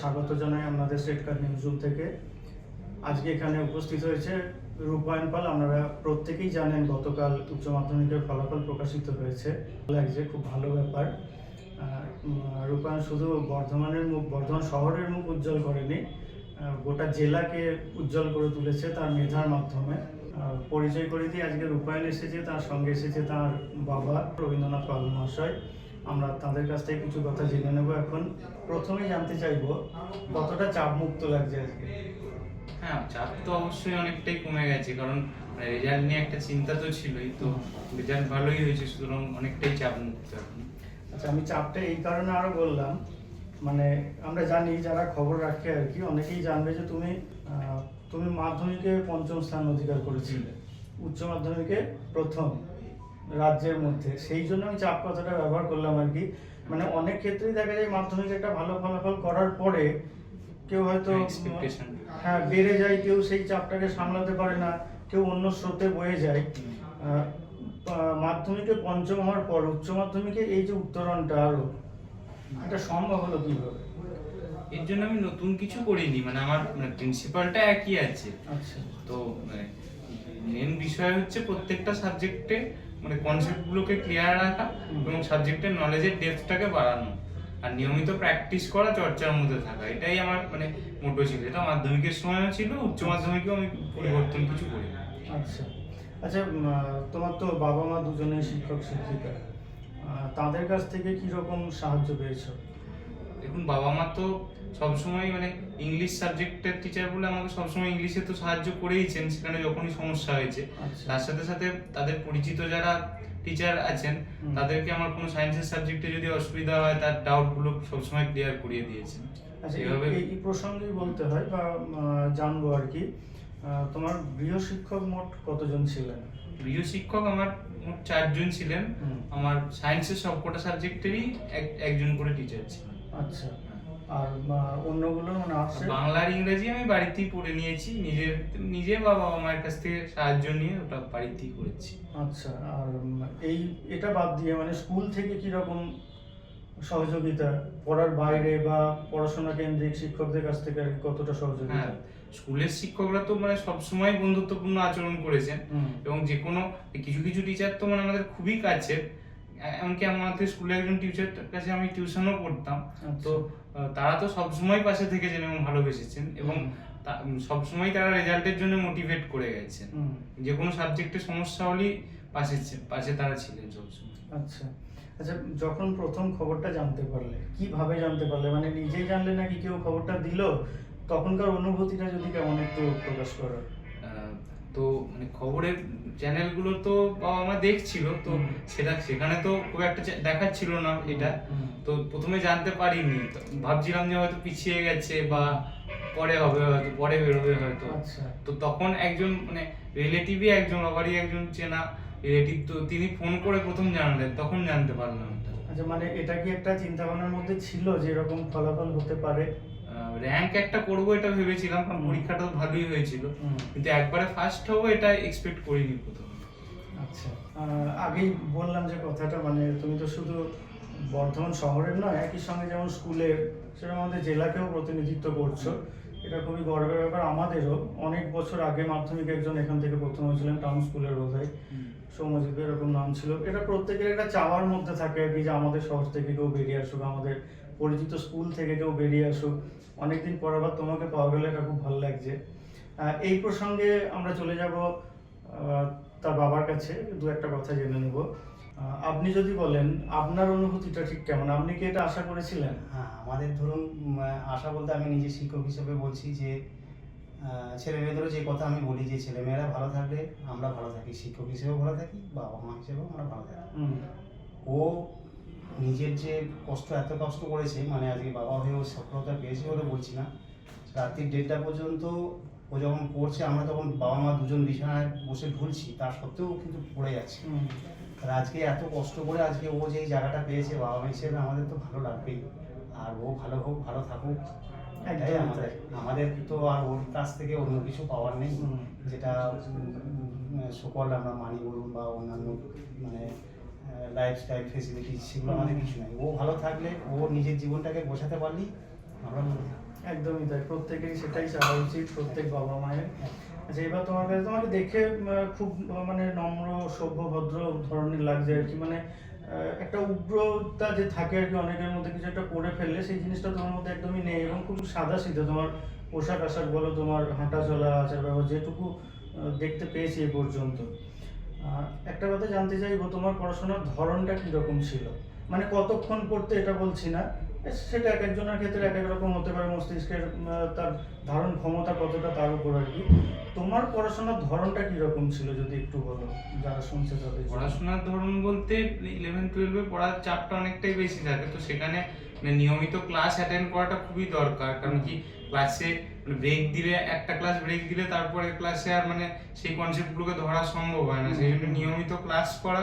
স্বাগত জানাই আমাদের স্টেট কার্ড নিউজরুম থেকে। আজকে এখানে উপস্থিত হয়েছে রূপায়ণ পাল। আপনারা প্রত্যেকেই জানেন গতকাল উচ্চ মাধ্যমিকের ফলাফল প্রকাশিত হয়েছে। লাগছে খুব ভালো ব্যাপার। রূপায়ণ শুধু বর্ধমানের মুখ, বর্ধমান শহরের মুখ উজ্জ্বল করেনি। গোটা জেলাকে উজ্জ্বল করে তুলেছে তার মেধার মাধ্যমে। পরিচয় করে দিয়ে আজকে রূপায়ণ এসেছে, তার সঙ্গে এসেছে তার বাবা রবীন্দ্রনাথ পাল মহাশয়। আমরা তাদের কাছ থেকে কিছু কথা জেনে নেব এখন। প্রথমেই জানতে চাইব কতটা চাপ মুক্ত লাগছে আজকে? হ্যাঁ চাপ তো অবশ্যই অনেকটাই কমে গেছে কারণ রেজাল্ট নিয়ে একটা চিন্তা তো ছিলই তো রেজাল্ট ভালোই হয়েছে সুতরাং অনেকটাই চাপ মুক্ত আচ্ছা আমি চাপটা এই কারণে আরও বললাম মানে আমরা জানি যারা খবর রাখে আর কি অনেকেই জানবে যে তুমি তুমি মাধ্যমিকে পঞ্চম স্থান অধিকার করেছিলে উচ্চ মাধ্যমিকে প্রথম। রাজ্যের মধ্যে। সেই জন্য আমি চাপ কথাটা ব্যবহার করলাম আর কি। মানে অনেক ক্ষেত্রেই দেখা যায় মাধ্যমিক একটা ভালো ফলাফল করার পরে কেউ হয়তো হ্যাঁ বেড়ে যায় কেউ সেই চাপটাকে সামলাতে পারে না কেউ অন্য স্রোতে বয়ে যায়। মাধ্যমিকে পঞ্চম হওয়ার পর উচ্চ মাধ্যমিকে এই যে উত্তরণটা আরও এটা সম্ভব হলো কীভাবে? এর জন্য আমি নতুন কিছু করিনি মানে আমার মানে প্রিন্সিপালটা একই আছে। আচ্ছা। তো মেন বিষয় হচ্ছে প্রত্যেকটা সাবজেক্টে মানে কনসেপ্টগুলোকে ক্লিয়ার রাখা এবং সাবজেক্টের নলেজের ডেপথটাকে বাড়ানো আর নিয়মিত প্র্যাকটিস করা চর্চার মধ্যে থাকা এটাই আমার মানে মোটো ছিল। এটা মাধ্যমিকের সময়ও ছিল উচ্চ মাধ্যমিকেও আমি পরিবর্তন কিছু করি আচ্ছা। আচ্ছা তোমার তো বাবা মা দুজনেই শিক্ষক শিক্ষিকা। তাদের কাছ থেকে কি রকম সাহায্য পেয়েছ? দেখুন বাবা মা তো সবসময় মানে ইংলিশ সাবজেক্টের টিচার বলে আমাকে সবসময় ইংলিশে তো সাহায্য করেইছেন সেখানে যখনই সমস্যা হয়েছে। আচ্ছা। তার সাথে সাথে তাদের পরিচিত যারা টিচার আছেন তাদেরকে আমার কোনো সায়েন্সের সাবজেক্টে যদি অসুবিধা হয় তার ডাউটগুলো সবসময় ক্লিয়ার করিয়ে দিয়েছেন। আচ্ছা এই- এভাবে এই প্রসঙ্গেই বলতে হয় বা জানব আর কি তোমার গৃহ শিক্ষক মোট কতজন ছিলেন? গৃহ শিক্ষক আমার মোট চারজন ছিলেন। আমার সায়েন্সের সবকটা সাবজেক্টেরই এক- একজন করে টিচার ছিলেন। আচ্ছা। আর অন্যগুলো মানে আর্টসে বাংলা আর ইংরেজি আমি বাড়িতেই পড়ে নিয়েছি। নিজের নিজে বা বাবা মায়ের কাছ থেকে সাহায্য নিয়ে ওটা বাড়িতেই করেছি। আচ্ছা আর এই এটা বাদ দিয়ে মানে স্কুল থেকে কি রকম সহযোগিতা? পড়ার বাইরে বা পড়াশোনা কেন্দ্রিক শিক্ষকদের কাছ থেকে কতটা সহযোগিতা? হ্যাঁ স্কুলের শিক্ষকরা তো মানে সবসময় বন্ধুত্বপূর্ণ আচরণ করেছেন। এবং যে কোনো কিছু কিছু টিচার তো মানে আমাদের খুবই কাছে এমনকি আমাদের স্কুলে একজন টিচার কাছে আমি টিউশনও পড়তাম। আচ্ছা। তো তারা তো সবসময় পাশে থেকেছেন এবং ভালোবেসেছেন এবং সবসময় তারা রেজাল্টের জন্য মোটিভেট করে গেছেন। যে কোনো সাবজেক্টে সমস্যা হলেই পাশে পাশে তারা ছিলেন সবসময়। আচ্ছা। আচ্ছা যখন প্রথম খবরটা জানতে পারলে কীভাবে জানতে পারলে? মানে নিজেই জানলে নাকি কেউ খবরটা দিল? তখনকার অনুভূতিটা যদি কেমন একটু প্রকাশ করো আহ, তো মানে খবরের চ্যানেলগুলো তো বাবা মা দেখছিল তো সেটা সেখানে তো খুব একটা দেখাচ্ছিল না এটা। তো প্রথমে জানতে পারিনি। ভাবছিলাম যে হয়তো পিছিয়ে গেছে বা পরে হবে হয়তো পরে বেরোবে হয়তো। আচ্ছা। তো তখন একজন মানে রিলেটিভই একজন বাবারই একজন চেনা রিলেটিভ তো তিনি ফোন করে প্রথম জানালেন তখন জানতে পারলাম আচ্ছা মানে এটা কি একটা চিন্তা ভাবনার মধ্যে ছিল যে এরকম ফলাফল হতে পারে? র্যাঙ্ক একটা করব এটা ভেবেছিলাম কারণ। পরীক্ষাটা ভালোই হয়েছিল। কিন্তু একবারে ফার্স্ট হব এটা এক্সপেক্ট করিনি প্রথমে। আচ্ছা আগেই বললাম যে কথাটা মানে তুমি তো শুধু বর্ধমান শহরের নয় একই সঙ্গে যেমন স্কুলের সেরকম আমাদের জেলাকেও প্রতিনিধিত্ব করছ। এটা খুবই গর্বের ব্যাপার আমাদেরও। অনেক বছর আগে মাধ্যমিক একজন এখান থেকে প্রথম হয়েছিলেন টাউন স্কুলের বোধহয়। সৌমজিৎ এরকম নাম ছিল। এটা প্রত্যেকের একটা চাওয়ার মধ্যে থাকে আর কি যে আমাদের শহর থেকে কেউ বেরিয়ে আসুক আমাদের পরিচিত স্কুল থেকে কেউ বেরিয়ে আসুক অনেকদিন পর আবার তোমাকে পাওয়া গেলে এটা খুব ভালো লাগছে। এই প্রসঙ্গে আমরা চলে যাব তার বাবার কাছে দু একটা কথা জেনে নেব। আপনি যদি বলেন আপনার অনুভূতিটা ঠিক কেমন? আপনি কি এটা আশা করেছিলেন? হ্যাঁ আমাদের ধরুন আশা বলতে আমি নিজে শিক্ষক হিসেবে বলছি যে আহ, ছেলে মেয়েদেরও যে কথা আমি বলি যে ছেলে মেয়েরা ভালো থাকলে আমরা ভালো থাকি শিক্ষক হিসেবেও ভালো থাকি বাবা মা হিসেবেও আমরা ভালো থাকি। ও নিজের যে কষ্ট এত কষ্ট করেছে মানে আজকে বাবা হয়েও সফলতা পেয়েছে বলে বলছি না। রাত্রির দেড়টা পর্যন্ত ও যখন পড়ছে আমরা তখন বাবা মা দুজন বিছানায় বসে ঢুলছি তার সত্ত্বেও কিন্তু পড়ে যাচ্ছে। আর আজকে এত কষ্ট করে আজকে ও যে জায়গাটা পেয়েছে বাবা মা হিসেবে আমাদের তো ভালো লাগবেই। আর ও ভালো হোক ভালো থাকুক এটাই আমাদের আমাদের তো আর ওর কাছ থেকে অন্য কিছু পাওয়ার নেই। যেটা সকল আমরা মানি বলুন বা অন্যান্য মানে লাইফস্টাইল ফেসিলিটি সেগুলো আমাদের কিছু নাই। ও ভালো থাকলে ও নিজের জীবনটাকে গোছাতে পারলেই আমরা একদমই তাই প্রত্যেকেরই সেটাই চাওয়া উচিত প্রত্যেক বাবা মায়ের। আচ্ছা এবার তোমার কাছে তোমাকে দেখে খুব মানে নম্র সভ্য ভদ্র ধরনের লাগছে আর কি। মানে একটা উগ্রতা যে থাকে আর কি অনেকের মধ্যে কিছু একটা করে ফেললে সেই জিনিসটা তোমার মধ্যে একদমই নেই এবং খুব সাদা সিধে। তোমার পোশাক আশাক বলো তোমার হাঁটা চলা আচার ব্যবহার যেটুকু দেখতে পেয়েছি এ পর্যন্ত। একটা কথা জানতে চাইব, তোমার পড়াশোনার ধরনটা কীরকম ছিল? মানে কতক্ষণ পড়তে এটা বলছি না সেটা এক একজনের ক্ষেত্রে এক এক রকম হতে পারে, মস্তিষ্কের তার ধারণ ক্ষমতা কতটা তার উপর আর কি। তোমার পড়াশোনার ধরনটা কীরকম ছিল যদি একটু বলো, যারা শুনছে তাদের। পড়াশোনার ধরন বলতে ইলেভেন টুয়েলভে পড়ার চাপটা অনেকটাই বেশি থাকে, তো সেখানে মানে নিয়মিত ক্লাস অ্যাটেন্ড করাটা খুবই দরকার, কারণ কি ক্লাসে ব্রেক দিলে একটা ক্লাস ব্রেক দিলে তারপরে ক্লাসে আর মানে সেই কনসেপ্টগুলোকে ধরা সম্ভব হয় না। সেই জন্য নিয়মিত ক্লাস করা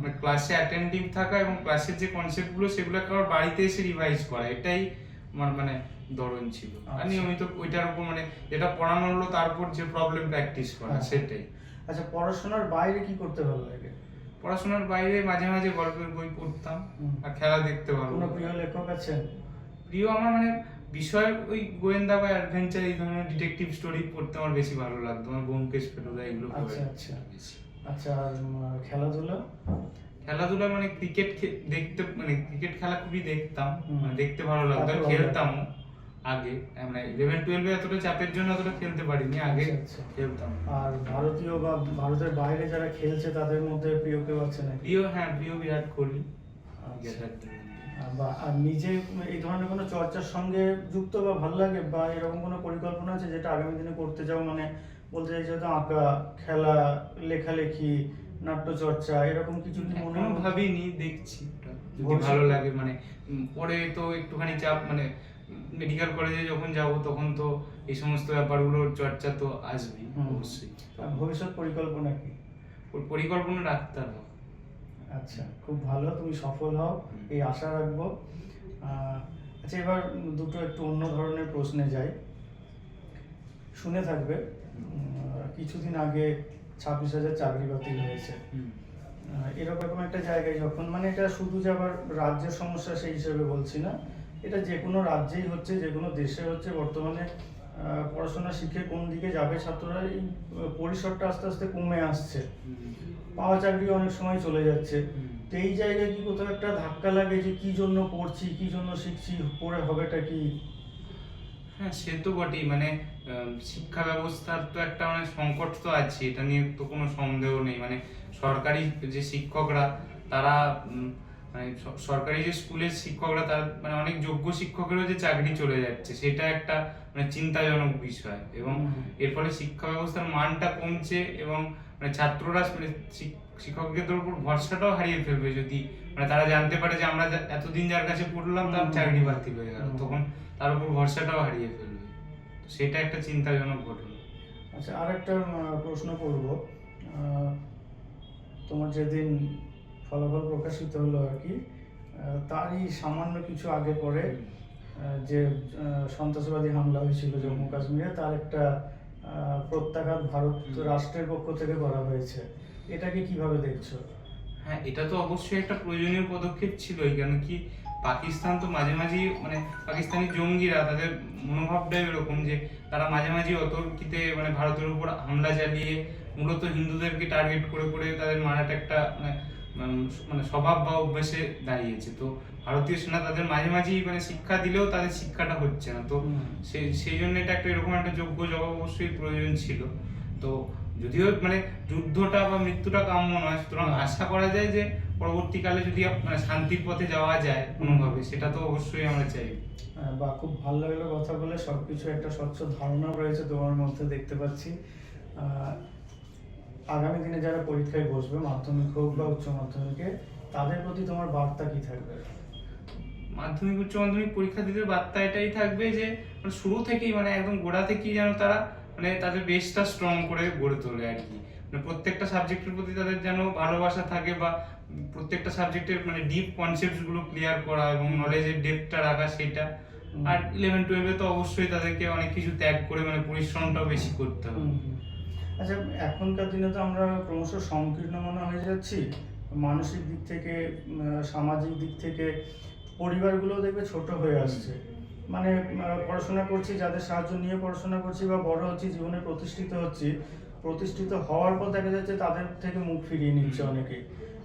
মানে ক্লাসে অ্যাটেন্টিভ থাকা এবং ক্লাসের যে কনসেপ্টগুলো সেগুলোকে আবার বাড়িতে এসে রিভাইজ করা এটাই আমার মানে ধরন ছিল। আর আচ্ছা। নিয়মিত ওইটার উপর মানে যেটা পড়ানো হলো তারপর যে প্রবলেম প্র্যাকটিস করা আচ্ছা। সেটাই। আচ্ছা পড়াশোনার বাইরে কি করতে ভালো লাগে? পড়াশোনার বাইরে মাঝে মাঝে গল্পের বই পড়তাম আর খেলা দেখতে ভালো কোনো প্রিয় লেখক আছেন? প্রিয় আমার মানে বিষয় ওই গোয়েন্দা বা অ্যাডভেঞ্চার এই ধরনের ডিটেকটিভ স্টোরি পড়তে আমার বেশি ভালো লাগতো। আমার ব্যোমকেশ ফেলুদা এগুলো আচ্ছা, আচ্ছা। আচ্ছা খেলাধুলা? খেলাধুলা মানে ক্রিকেট দেখতে মানে ক্রিকেট খেলা খুবই দেখতাম। মানে দেখতে ভালো লাগতো। খেলতাম আগে? মানে ইলেভেন টুয়েলভে এতটা চাপের জন্য অতটা খেলতে পারিনি। আগে আচ্ছা, আচ্ছা। খেলতাম। আর ভারতীয় বা ভারতের বাইরে যারা খেলছে তাদের মধ্যে প্রিয় কেউ আছে নাকি? প্রিয় হ্যাঁ প্রিয় বিরাট কোহলি। আর বা আর নিজে এই ধরনের কোনো চর্চার সঙ্গে যুক্ত বা ভালো লাগে বা এরকম কোনো পরিকল্পনা আছে যেটা আগামী দিনে করতে চাও মানে বলতে চাইছো তো আঁকা খেলা লেখালেখি নাট্যচর্চা এরকম কিছু কি মনে ভাবিনি দেখছি। যদি ভালো লাগে মানে পরে তো একটুখানি চাপ মানে মেডিকেল কলেজে যখন যাব তখন তো এই সমস্ত ব্যাপারগুলোর চর্চা তো আসবেই অবশ্যই। ভবিষ্যৎ পরিকল্পনা কি? পরিকল্পনা রাখতে হবে। আচ্ছা খুব ভালো তুমি সফল হও এই আশা রাখব। আচ্ছা এবার দুটো একটু অন্য ধরনের প্রশ্নে যাই। শুনে থাকবে কিছুদিন আগে ছাব্বিশ হাজার চাকরি বাতিল হয়েছে। এরকম একটা জায়গায় যখন মানে এটা শুধু যে আবার রাজ্যের সমস্যা সেই হিসেবে বলছি না এটা যে কোনো রাজ্যেই হচ্ছে যে কোনো দেশে হচ্ছে বর্তমানে পড়াশোনা শিখে কোন দিকে যাবে ছাত্ররা, এই পরিসরটা আস্তে আস্তে কমে আসছে। পাওয়া চাকরি অনেক সময় চলে যাচ্ছে। তো এই জায়গায় কি কোথাও একটা ধাক্কা লাগে যে কি জন্য পড়ছি, কি জন্য শিখছি, পড়ে হবেটা কি? হ্যাঁ সে তো বটেই। মানে শিক্ষা ব্যবস্থার তো একটা মানে সংকট তো আছে এটা নিয়ে তো কোনো সন্দেহ নেই। মানে সরকারি যে শিক্ষকরা, তারা মানে সরকারি যে স্কুলের শিক্ষকরা তার মানে অনেক যোগ্য শিক্ষকেরও যে চাকরি চলে যাচ্ছে সেটা একটা মানে চিন্তাজনক বিষয়। এবং এর ফলে শিক্ষা ব্যবস্থার মানটা কমছে এবং মানে ছাত্ররা মানে শিক্ষকদের উপর ভরসাটাও হারিয়ে ফেলবে যদি মানে তারা জানতে পারে যে আমরা এতদিন যার কাছে পড়লাম তার। চাকরি বাতিল হয়ে গেল। তখন তার উপর ভরসাটাও হারিয়ে ফেলবে। সেটা একটা চিন্তাজনক ঘটনা। আচ্ছা আর একটা প্রশ্ন করব। তোমার যেদিন ফলাফল প্রকাশিত হলো আর কি। তারই সামান্য কিছু আগে পরে যে সন্ত্রাসবাদী হামলা হয়েছিল জম্মু কাশ্মীরে তার একটা প্রত্যাঘাত ভারত রাষ্ট্রের পক্ষ থেকে করা হয়েছে। এটাকে কীভাবে দেখছ? হ্যাঁ এটা তো অবশ্যই একটা প্রয়োজনীয় পদক্ষেপ ছিলই কেন কি পাকিস্তান তো মাঝে মাঝেই মানে পাকিস্তানি জঙ্গিরা তাদের মনোভাবটাই এরকম যে তারা মাঝে মাঝে অতর্কিতে মানে ভারতের উপর হামলা চালিয়ে মূলত হিন্দুদেরকে টার্গেট করে করে তাদের মারাটা একটা মানে মানে স্বভাব বা অভ্যাসে দাঁড়িয়েছে। তো ভারতীয় সেনা তাদের মাঝে মাঝেই মানে শিক্ষা দিলেও তাদের শিক্ষাটা হচ্ছে না। তো সেই সেই জন্য এটা একটা এরকম একটা যোগ্য জবাব অবশ্যই প্রয়োজন ছিল। তো যদিও মানে যুদ্ধটা বা মৃত্যুটা কাম্য নয় সুতরাং আশা করা যায় যে পরবর্তীকালে যদি মানে শান্তির পথে যাওয়া যায় কোনোভাবে সেটা তো অবশ্যই আমরা চাই। বা খুব ভালো লাগল কথা বলে। সবকিছু একটা স্বচ্ছ ধারণা রয়েছে তোমার মধ্যে দেখতে পাচ্ছি। আগামী দিনে যারা পরীক্ষায় বসবে মাধ্যমিক হোক বা উচ্চ মাধ্যমিকে তাদের প্রতি তোমার বার্তা কি থাকবে? মাধ্যমিক উচ্চ মাধ্যমিক পরীক্ষা দিতে বার্তা এটাই থাকবে যে মানে শুরু থেকেই মানে একদম গোড়া থেকেই যেন তারা মানে তাদের বেসটা স্ট্রং করে গড়ে তোলে আর কি। মানে প্রত্যেকটা সাবজেক্টের প্রতি তাদের যেন ভালোবাসা থাকে বা প্রত্যেকটা সাবজেক্টের মানে ডিপ কনসেপ্টসগুলো ক্লিয়ার করা এবং নলেজের ডেপটা রাখা সেটা। আর ইলেভেন টুয়েলভে তো অবশ্যই তাদেরকে অনেক কিছু ত্যাগ করে মানে পরিশ্রমটাও বেশি করতে হবে। আচ্ছা এখনকার দিনে তো আমরা ক্রমশ সংকীর্ণ মনে হয়ে যাচ্ছি। মানসিক দিক থেকে সামাজিক দিক থেকে পরিবারগুলো দেখবে ছোট হয়ে আসছে। মানে পড়াশোনা করছি যাদের সাহায্য নিয়ে পড়াশোনা করছি বা বড় হচ্ছি জীবনে প্রতিষ্ঠিত হচ্ছি প্রতিষ্ঠিত হওয়ার পর দেখা যাচ্ছে তাদের থেকে মুখ ফিরিয়ে নিচ্ছে। অনেকে।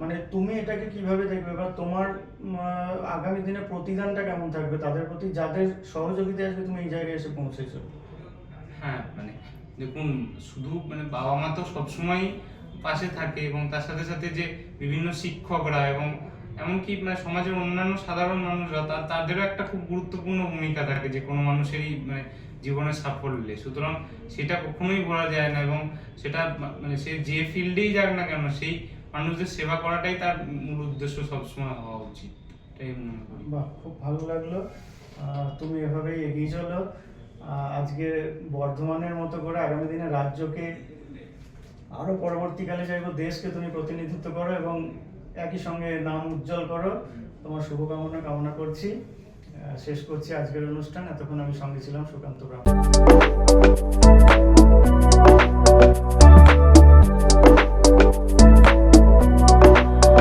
মানে তুমি এটাকে কীভাবে দেখবে বা তোমার আগামী দিনে প্রতিদানটা কেমন থাকবে? তাদের প্রতি যাদের সহযোগিতা আসবে তুমি এই জায়গায় এসে পৌঁছেছো। হ্যাঁ মানে দেখুন, শুধু মানে বাবা মা তো সবসময় পাশে থাকে এবং তার সাথে সাথে যে বিভিন্ন শিক্ষকরা এবং এমনকি মানে সমাজের অন্যান্য সাধারণ মানুষরা তাদেরও একটা খুব গুরুত্বপূর্ণ ভূমিকা থাকে যে কোনো মানুষেরই মানে জীবনের সাফল্যে। সুতরাং সেটা কখনোই বলা যায় না এবং সেটা মানে সে যে ফিল্ডেই যাক না কেন, সেই মানুষদের সেবা করাটাই তার মূল উদ্দেশ্য সবসময় হওয়া উচিত। এটাই মনে করি। বাহ, খুব ভালো লাগল। তুমি এভাবেই এগিয়ে চলো। আজকে বর্ধমানের মতো করে আগামী দিনে রাজ্যকে আরও পরবর্তীকালে চাইব দেশকে তুমি প্রতিনিধিত্ব করো এবং একই সঙ্গে নাম উজ্জ্বল করো। তোমার শুভকামনা কামনা করছি। শেষ করছি আজকের অনুষ্ঠান। এতক্ষণ আমি সঙ্গে ছিলাম সুকান্ত রাম